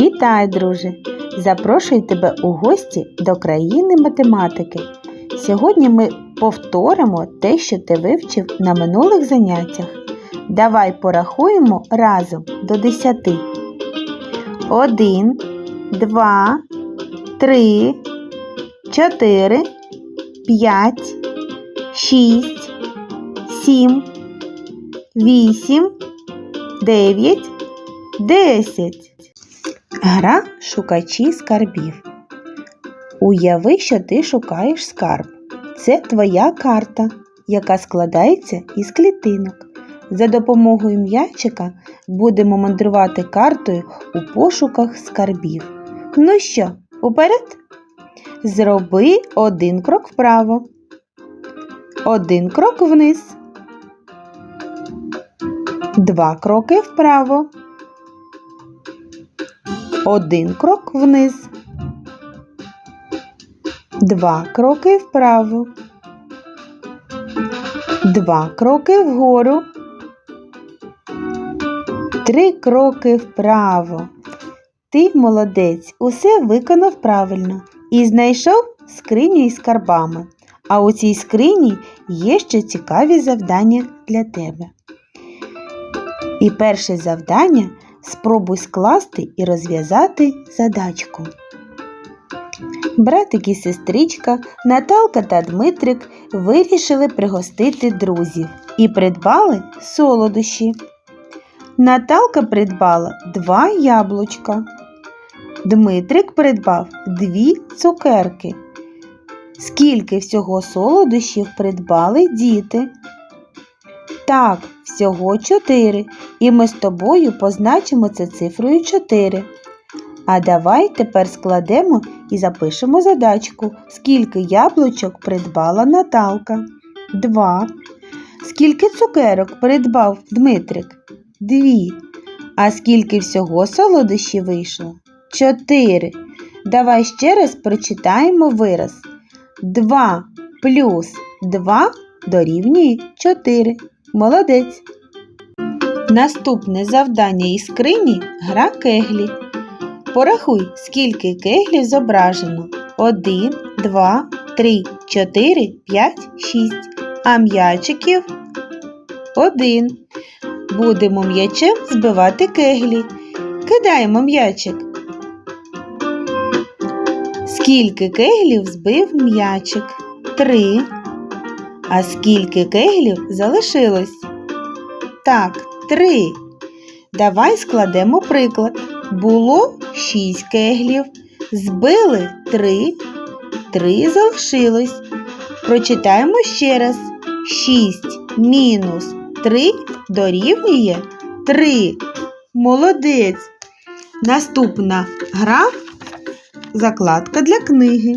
Вітаю, друже! Запрошую тебе у гості до країни математики. Сьогодні ми повторимо те, що ти вивчив на минулих заняттях. Давай порахуємо разом до десяти. Один, два, три, чотири, п'ять, шість, сім, вісім, дев'ять, десять. Гра шукачі скарбів. Уяви, що ти шукаєш скарб. Це твоя карта, яка складається із клітинок. За допомогою м'ячика будемо мандрувати картою у пошуках скарбів. Ну що, уперед? Зроби один крок вправо, один крок вниз, два кроки вправо. Один крок вниз. Два кроки вправо. Два кроки вгору. Три кроки вправо. Ти молодець, усе виконав правильно і знайшов скриню із скарбами. А у цій скрині є ще цікаві завдання для тебе. І перше завдання спробуй скласти і розв'язати задачку. Братик і сестричка Наталка та Дмитрик вирішили пригостити друзів і придбали солодощі. Наталка придбала два яблучка. Дмитрик придбав дві цукерки. Скільки всього солодощів придбали діти? Так, всього 4, і ми з тобою позначимо це цифрою 4. А давай тепер складемо і запишемо задачку, скільки яблучок придбала Наталка. 2. Скільки цукерок придбав Дмитрик? 2. А скільки всього солодощів вийшло? 4. Давай ще раз прочитаємо вираз. 2 плюс 2 дорівнює 4. Молодець. Наступне завдання із скрині гра кеглі. Порахуй, скільки кеглів зображено. 1, 2, 3, 4, 5, 6. А м'ячиків 1. Будемо м'ячем збивати кеглі. Кидаємо м'ячик. Скільки кеглів збив м'ячик? 3. А скільки кеглів залишилось? Так, три. Давай складемо приклад. Було шість кеглів. Збили три. Три залишилось. Прочитаємо ще раз. Шість мінус три дорівнює три. Молодець. Наступна гра закладка для книги.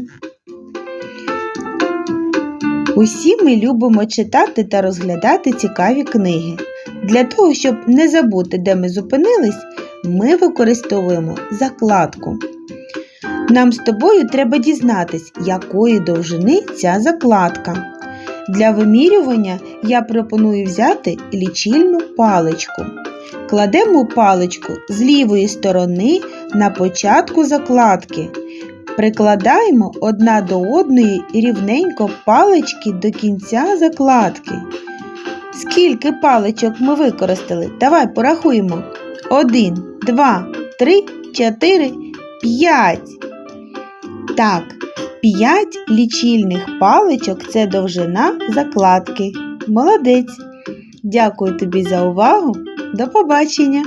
Усі ми любимо читати та розглядати цікаві книги. Для того, щоб не забути, де ми зупинились, ми використовуємо закладку. Нам з тобою треба дізнатись, якої довжини ця закладка. Для вимірювання я пропоную взяти лічильну паличку. Кладемо паличку з лівої сторони на початку закладки. Прикладаємо одна до одної рівненько палички до кінця закладки. Скільки паличок ми використали? Давай порахуємо. Один, два, три, чотири, п'ять. Так, п'ять лічильних паличок це довжина закладки. Молодець. Дякую тобі за увагу. До побачення!